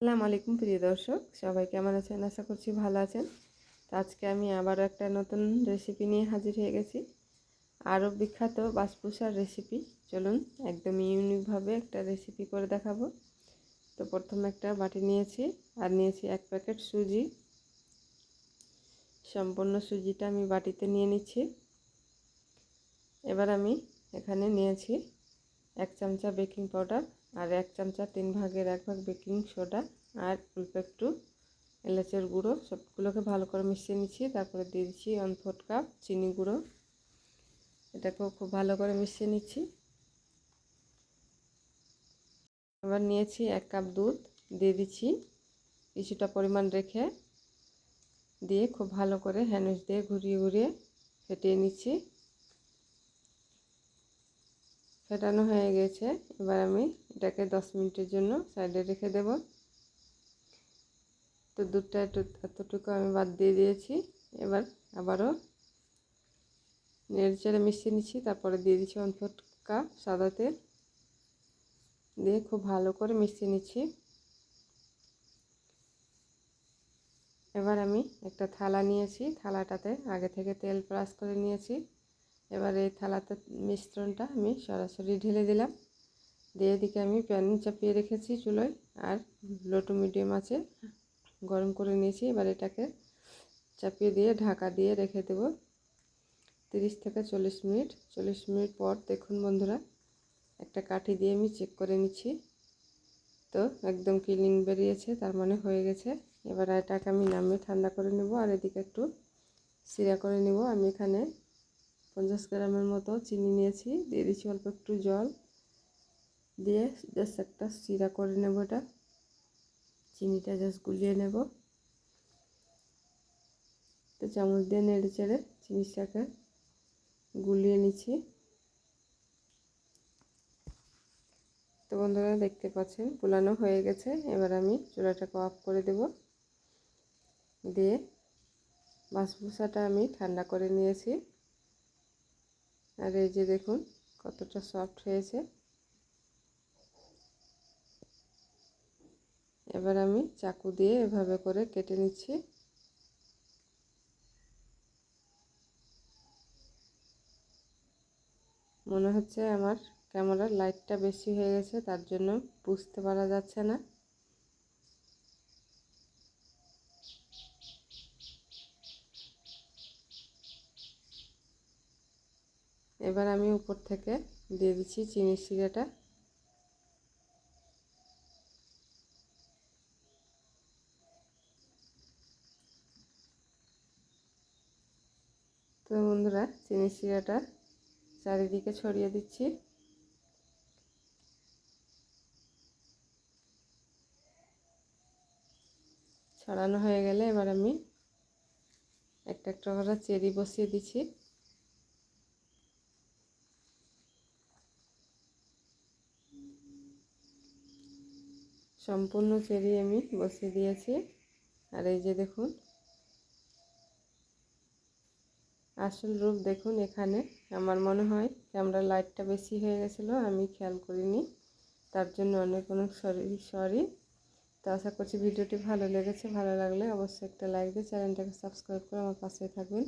আসসালামু আলাইকুম, প্রিয় দর্শক। সবাই কেমন আছেন? আশা করছি ভালো আছেন। তো আজকে আমি আবারও একটা নতুন রেসিপি নিয়ে হাজির হয়ে গেছি। আরও বিখ্যাত বাসপুসার রেসিপি চলুন একদম ইউনিকভাবে একটা রেসিপি করে দেখাবো। তো প্রথমে একটা বাটি নিয়েছি, আর নিয়েছি এক প্যাকেট সুজি। সম্পূর্ণ সুজিটা আমি বাটিতে নিয়ে নিচ্ছি। এবার আমি এখানে নিয়েছি এক চামচা বেকিং পাউডার আর এক চামচা তিন ভাগের এক ভাগ বেকিং সোডা আর অল্প একটু এলাচের গুঁড়ো, সবগুলোকে ভালো করে মিশিয়ে নিচ্ছি। তারপরে দিয়ে দিচ্ছি ওয়ান ফোর্থ কাপ চিনি গুঁড়ো। এটাকেও খুব ভালো করে মিশিয়ে নিচ্ছি। এবার নিয়েছি এক কাপ দুধ, দিয়ে দিচ্ছি কিছুটা পরিমাণ রেখে দিয়ে খুব ভালো করে হ্যান্ডউইচ দিয়ে ঘুরিয়ে ঘুরিয়ে ফেটিয়ে নিচ্ছি। ফেটানো হয়ে গেছে। এবার আমি এটাকে দশ মিনিটের জন্য সাইডে রেখে দেব। তো দুধটা একটু এতটুকু আমি বাদ দিয়ে দিয়েছি। এবার আবারও নেড়ে চেড়ে মিশিয়ে নিচ্ছি। তারপরে দিয়ে দিচ্ছি ওয়ান কাপ সাদা তেল। দিয়ে খুব ভালো করে মিশিয়ে নিচ্ছি। এবার আমি একটা থালা নিয়েছি। থালাটাতে আগে থেকে তেল ব্রাশ করে নিয়েছি। এবার এই থালাতে মিশ্রণটা আমি সরাসরি ঢেলে দিলাম। দিয়ে এদিকে আমি প্যান চাপিয়ে রেখেছি চুলোয় আর লো টু মিডিয়াম আছে, গরম করে নিয়েছি। এবার এটাকে চাপিয়ে দিয়ে ঢাকা দিয়ে রেখে দেব তিরিশ থেকে চল্লিশ মিনিট। চল্লিশ মিনিট পর দেখুন বন্ধুরা, একটা কাঠি দিয়ে আমি চেক করে নিচ্ছি। তো একদম ক্লিন বেরিয়েছে, তার মানে হয়ে গেছে। এবার এটাকে আমি নামিয়ে ঠান্ডা করে নেব আর এদিকে একটু সিরা করে নেব। আমি এখানে পঞ্চাশ গ্রামের মতো চিনি নিয়েছি। দিয়ে দিচ্ছি অল্প একটু জল। দিয়ে জাস্ট একটা সিরা করে নেব এটা। চিনিটা জাস্ট গুলিয়ে নেব। তো চামচ দিয়ে নেড়ে চেড়ে জিনিসটাকে গুলিয়ে নিচ্ছি। তো বন্ধুরা দেখতে পাচ্ছেন গুলানো হয়ে গেছে। এবার আমি চুলাটাকে অফ করে দেব। দিয়ে বাসভুসাটা আমি ঠান্ডা করে নিয়েছি। আর এই যে দেখুন, কতটা সফট হয়েছে। এবার আমি চাকু দিয়ে এভাবে করে কেটে নিচ্ছি। মনে হচ্ছে আমার ক্যামেরার লাইটটা বেশি হয়ে গেছে, তার জন্য বুঝতে পারা যাচ্ছে না। এবার আমি উপর থেকে দিয়ে দিচ্ছি চিনির সিরাটা তো বন্ধুরা চিনির সিরাটা চারিদিকে ছড়িয়ে দিচ্ছি। ছড়ানো হয়ে গেলে এবার আমি একটা একটা করে চেরি বসিয়ে দিচ্ছি। সম্পূর্ণ চেরি আমি বসিয়ে দিয়েছি। আর এই যে দেখুন, আসল রূপ দেখুন এখানে। আমার মনে হয় ক্যামেরার লাইটটা বেশি হয়ে গেছিল, আমি খেয়াল করিনি। তার জন্য অনেক অনেক সরি সরি। তো আশা করছি ভিডিওটি ভালো লেগেছে। ভালো লাগলে অবশ্যই একটা লাইক দিয়ে চ্যানেলটাকে সাবস্ক্রাইব করে আমার পাশে থাকবেন